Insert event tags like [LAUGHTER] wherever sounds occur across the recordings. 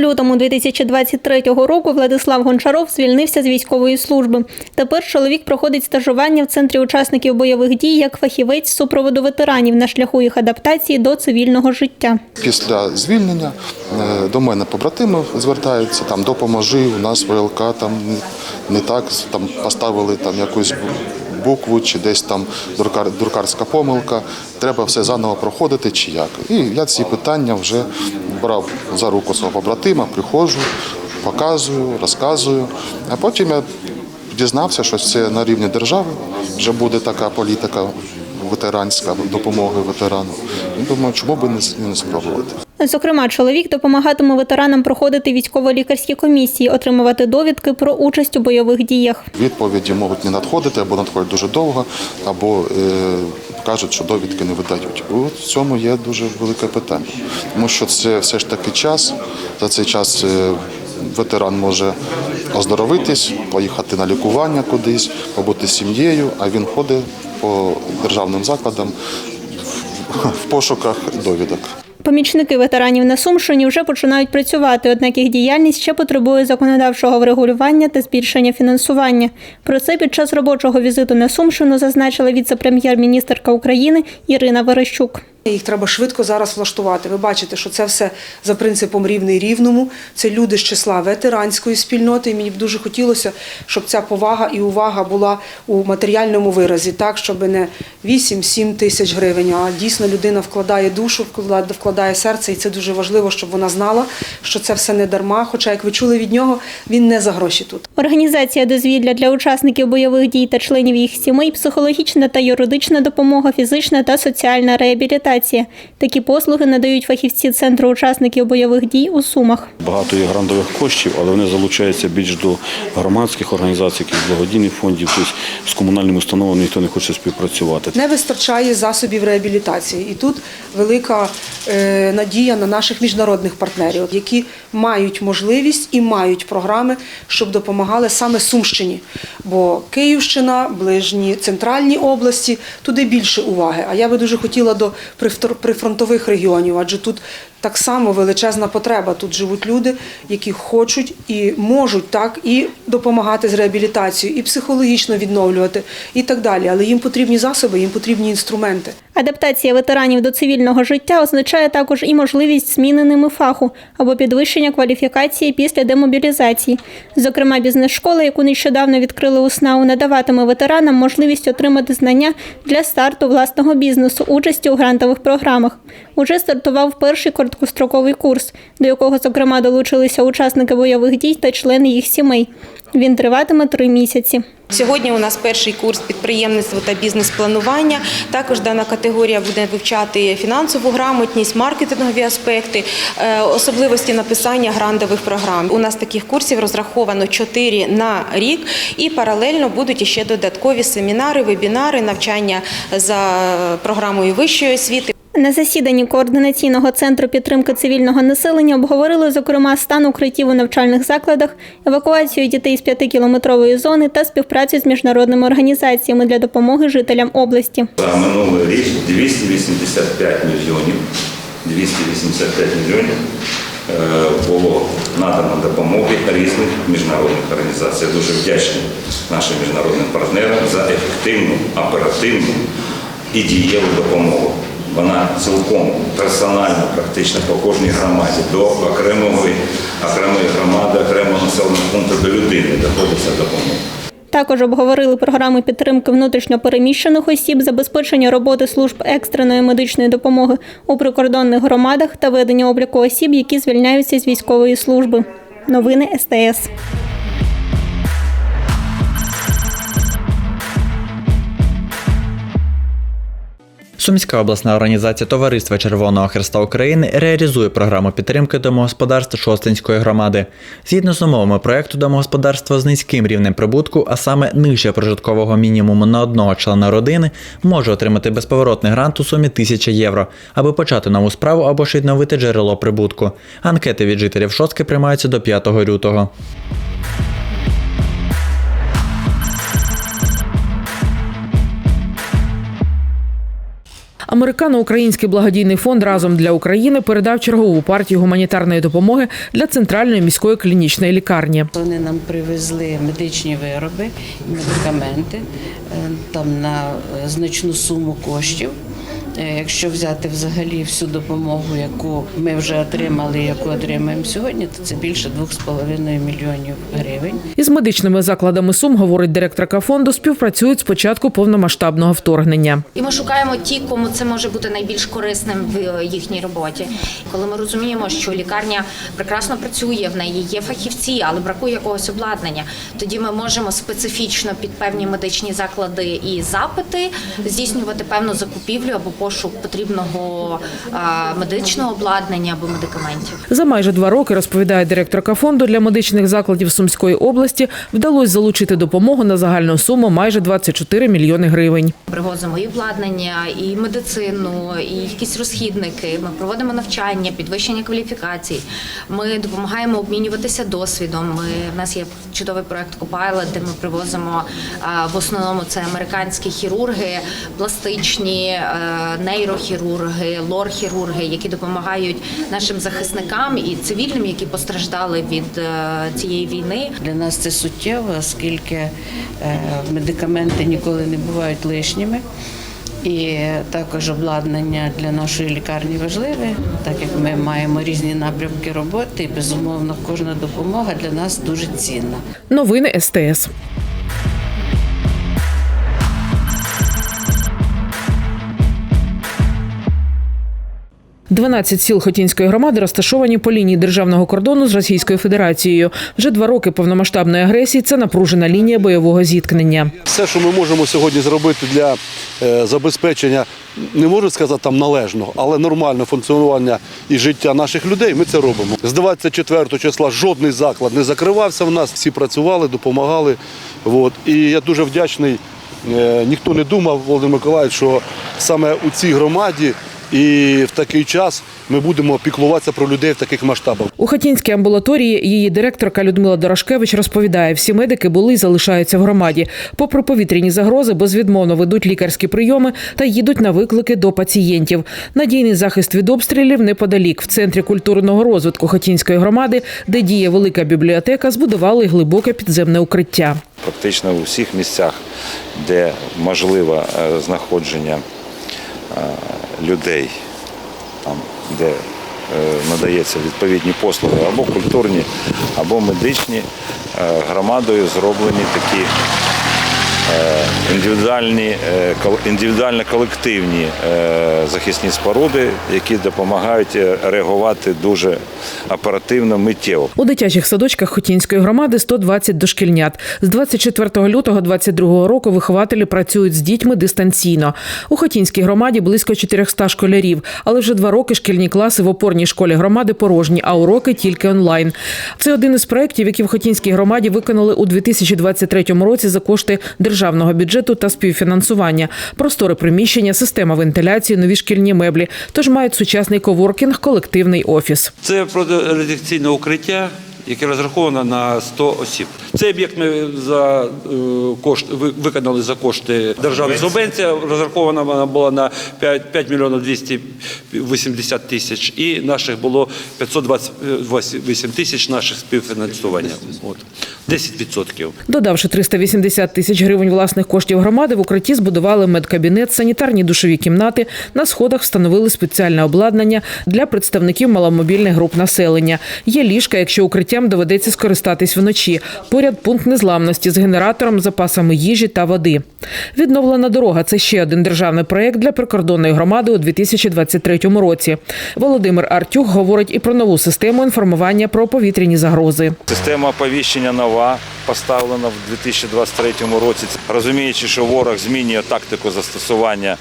У лютому 2023 року Владислав Гончаров звільнився з військової служби. Тепер чоловік проходить стажування в центрі учасників бойових дій як фахівець супроводу ветеранів на шляху їх адаптації до цивільного життя. Після звільнення е, до мене побратими звертаються, там допоможи, у нас ВЛК там не так, там поставили там якусь букву чи десь там друкар, друкарська помилка. Треба все заново проходити чи як. І я ці питання вже брав за руку свого побратима, приходжу, показую, розказую. А потім я дізнався, що це на рівні держави вже буде така політика ветеранська допомоги ветерану. І думаю, чому би не, спробувати. Зокрема, чоловік допомагатиме ветеранам проходити військово-лікарські комісії, отримувати довідки про участь у бойових діях. Відповіді можуть не надходити або надходять дуже довго, або е, кажуть, що довідки не видають. У цьому є дуже велике питання, тому що це все ж таки час. За цей час е, ветеран може оздоровитись, поїхати на лікування кудись, побути з сім'єю, а він ходить по державним закладам в- [LAUGHS] пошуках довідок. Помічники ветеранів на Сумщині вже починають працювати, однак їх діяльність ще потребує законодавчого врегулювання та збільшення фінансування. Про це під час робочого візиту на Сумщину зазначила віце-прем'єр-міністерка України Ірина Верещук. Їх треба швидко зараз влаштувати. Ви бачите, що це все за принципом рівний рівному. Це люди з числа ветеранської спільноти. І мені б дуже хотілося, щоб ця повага і увага була у матеріальному виразі, так щоб не 8-7 тисяч гривень, а дійсно людина вкладає душу, вкладає- серце, і це дуже важливо, щоб вона знала, що це все не дарма. Хоча, як ви чули від нього, він не за гроші тут. Організація дозвілля для учасників бойових дій та членів їх сімей, психологічна та юридична допомога, фізична та соціальна реабілітація. Такі послуги надають фахівці центру учасників бойових дій у Сумах. Багато є грантових коштів, але вони залучаються більш до громадських організацій, якихось благодійних фондів, тобто з комунальними установами ніхто не хоче співпрацювати. Не вистачає засобів реабілітації, і тут велика е, надія на наших міжнародних партнерів, які мають можливість і мають програми, щоб допомагали саме Сумщині. Бо Київщина, ближні центральні області, туди більше уваги. А я би дуже хотіла до прифронтових регіонів, адже тут так само величезна потреба. Тут живуть люди, які хочуть і можуть так і допомагати з реабілітацією, і психологічно відновлювати, і так далі. Але їм потрібні засоби, їм потрібні інструменти. Адаптація ветеранів до цивільного життя означає також і можливість зміни ними фаху або підвищення кваліфікації після демобілізації. Зокрема, бізнес-школа, яку нещодавно відкрили у СНАУ, надаватиме ветеранам можливість отримати знання для старту власного бізнесу, участі у грантових програмах. Уже стартував перший короткостроковий курс, до якого, зокрема, долучилися учасники бойових дій та члени їх сімей. Він триватиме три місяці. Сьогодні у нас перший курс підприємництва та бізнес-планування. Також дана категорія буде вивчати фінансову грамотність, маркетингові аспекти, е, особливості написання грантових програм. У нас таких курсів розраховано 4 на рік, і паралельно будуть іще додаткові семінари, вебінари, навчання за програмою вищої освіти. На засіданні координаційного центру підтримки цивільного населення обговорили, зокрема, стан укриттів у навчальних закладах, евакуацію дітей з п'ятикілометрової зони та співпрацю з міжнародними організаціями для допомоги жителям області. За минулий рік 285 мільйонів, 285 мільйонів е, було надано допомоги різних міжнародних організацій. Я дуже вдячний нашим міжнародним партнерам за ефективну, оперативну і дієву допомогу. Вона цілком персонально, практично по кожній громаді, до окремої, окремої громади, окремого населеного пункту до людини доходиться допомога. Також обговорили програми підтримки внутрішньопереміщених осіб, забезпечення роботи служб екстреної медичної допомоги у прикордонних громадах та ведення обліку осіб, які звільняються з військової служби. Новини СТС. Сумська обласна організація Товариства Червоного Хреста України реалізує програму підтримки домогосподарств Шостинської громади. Згідно з умовами проекту домогосподарство з низьким рівнем прибутку, а саме нижче прожиткового мінімуму на одного члена родини, може отримати безповоротний грант у сумі 1000 євро, аби почати нову справу або ж відновити джерело прибутку. Анкети від жителів Шостки приймаються до 5 лютого. Американо-український благодійний фонд разом для України передав чергову партію гуманітарної допомоги для центральної міської клінічної лікарні. Вони нам привезли медичні вироби, медикаменти е, там на е, значну суму коштів. Е, Якщо взяти взагалі всю допомогу, яку ми вже отримали, яку отримаємо сьогодні, то це більше 2,5 мільйонів гривень. Із медичними закладами Сум, говорить директорка фонду, співпрацюють з початку повномасштабного вторгнення. І ми шукаємо ті, кому це може бути найбільш корисним в е, їхній роботі. Коли ми розуміємо, що лікарня прекрасно працює, в неї є фахівці, але бракує якогось обладнання, тоді ми можемо специфічно під певні медичні заклади і запити здійснювати певну закупівлю або пошук потрібного медичного обладнання або медикаментів. За майже два роки, розповідає директорка фонду для медичних закладів Сумської області, вдалося залучити допомогу на загальну суму майже 24 мільйони гривень. Привозимо і обладнання, і медицину, і якісь розхідники. Ми проводимо навчання, підвищення кваліфікацій. Ми допомагаємо обмінюватися досвідом. Ми в нас є чудовий проект Копайлот, де ми привозимо в основному це американські хірурги, пластичні, е, нейрохірурги, лор-хірурги, які допомагають нашим захисникам і цивільним, які постраждали від е, цієї війни. Для нас це суттєво, оскільки е, медикаменти ніколи не бувають лишніми. І також обладнання для нашої лікарні важливе, так як ми маємо різні напрямки роботи, і безумовно кожна допомога для нас дуже цінна. Новини СТС. 12 сіл Хотінської громади розташовані по лінії державного кордону з Російською Федерацією. Вже два роки повномасштабної агресії це напружена лінія бойового зіткнення. Все, що ми можемо сьогодні зробити для е, забезпечення, не можу сказати там належного, але нормального функціонування і життя наших людей, ми це робимо. З 24 числа жодний заклад не закривався в нас, всі працювали, допомагали. От. І я дуже вдячний. Е, Ніхто не думав, Володимир Миколаївич, що саме у цій громаді і в такий час ми будемо піклуватися про людей в таких масштабах. У Хотінській амбулаторії її директорка Людмила Дорошкевич розповідає, всі медики були і залишаються в громаді. Попри повітряні загрози, безвідмовно ведуть лікарські прийоми та їдуть на виклики до пацієнтів. Надійний захист від обстрілів неподалік в центрі культурного розвитку Хотінської громади, де діє велика бібліотека, збудували глибоке підземне укриття. Практично у всіх місцях, де можливе е, знаходження людей, там, де надається відповідні послуги або культурні, або медичні, е, громадою зроблені такі е, індивідуальні, е, індивідуально колективні е, захисні споруди, які допомагають е, реагувати дуже оперативно, миттєво. У дитячих садочках Хотінської громади 120 дошкільнят. З 24 лютого 22 року вихователі працюють з дітьми дистанційно. У Хотінській громаді близько 400 школярів, але вже два роки шкільні класи в опорній школі громади порожні, а уроки тільки онлайн. Це один із проєктів, які в Хотінській громаді виконали у 2023 році за кошти державного бюджету та співфінансування. Простори приміщення, система вентиляції, нові шкільні меблі. Тож мають сучасний коворкінг, колективний офіс. Це протирадіаційне укриття, яке розраховано на 100 осіб. Цей об'єкт ми за е, кошт ви- виконали за кошти державної субвенції. Розрахована вона була на 5, 5 мільйонів 280 тисяч, і наших було 528 тисяч наших співфінансування. От 10%. Додавши 380 тисяч гривень власних коштів громади, в укритті збудували медкабінет, санітарні душові кімнати. На сходах встановили спеціальне обладнання для представників маломобільних груп населення. Є ліжка, якщо укриттям доведеться скористатись вночі. Поряд пункт незламності з генератором, запасами їжі та води. Відновлена дорога це ще один державний проєкт для прикордонної громади у 2023 році. Володимир Артюх говорить і про нову систему інформування про повітряні загрози. Система оповіщення нова поставлена в 2023 році. Розуміючи, що ворог змінює тактику застосування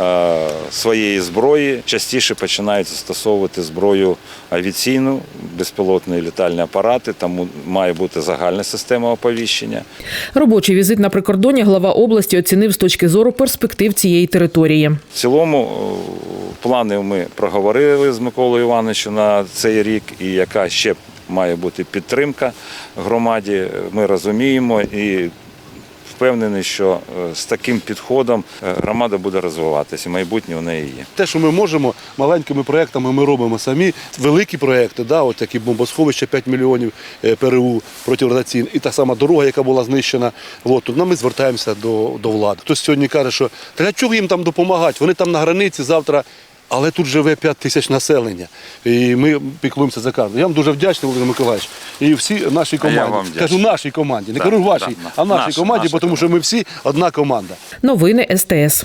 е, своєї зброї частіше починають застосовувати зброю авіаційну, безпілотні літальні апарати, тому має бути загальна система оповіщення. Робочий візит на прикордоні глава області оцінив з точки зору перспектив цієї території. В цілому е, плани ми проговорили з Миколою Івановичем на цей рік, і яка ще має бути підтримка громаді, ми розуміємо і впевнений, що е, з таким підходом е, громада буде розвиватися, майбутнє у неї є. Те, що ми можемо маленькими проектами, ми робимо самі. Великі проекти, да, от такі бомбосховища 5 мільйонів е, ПРУ протирадіаційне, і та сама дорога, яка була знищена. От, то ми звертаємося до, до влади. Хтось сьогодні каже, що та чого їм там допомагати? Вони там на границі завтра. Але тут живе 5 тисяч населення, і ми піклуємося за кожного. Я вам дуже вдячний, Володимир Миколаївич. І всі нашій я команді. вам. Кажу нашій команді, не кажу вашій, да, а нашій наш, команді, бо тому що ми всі одна команда. Новини СТС.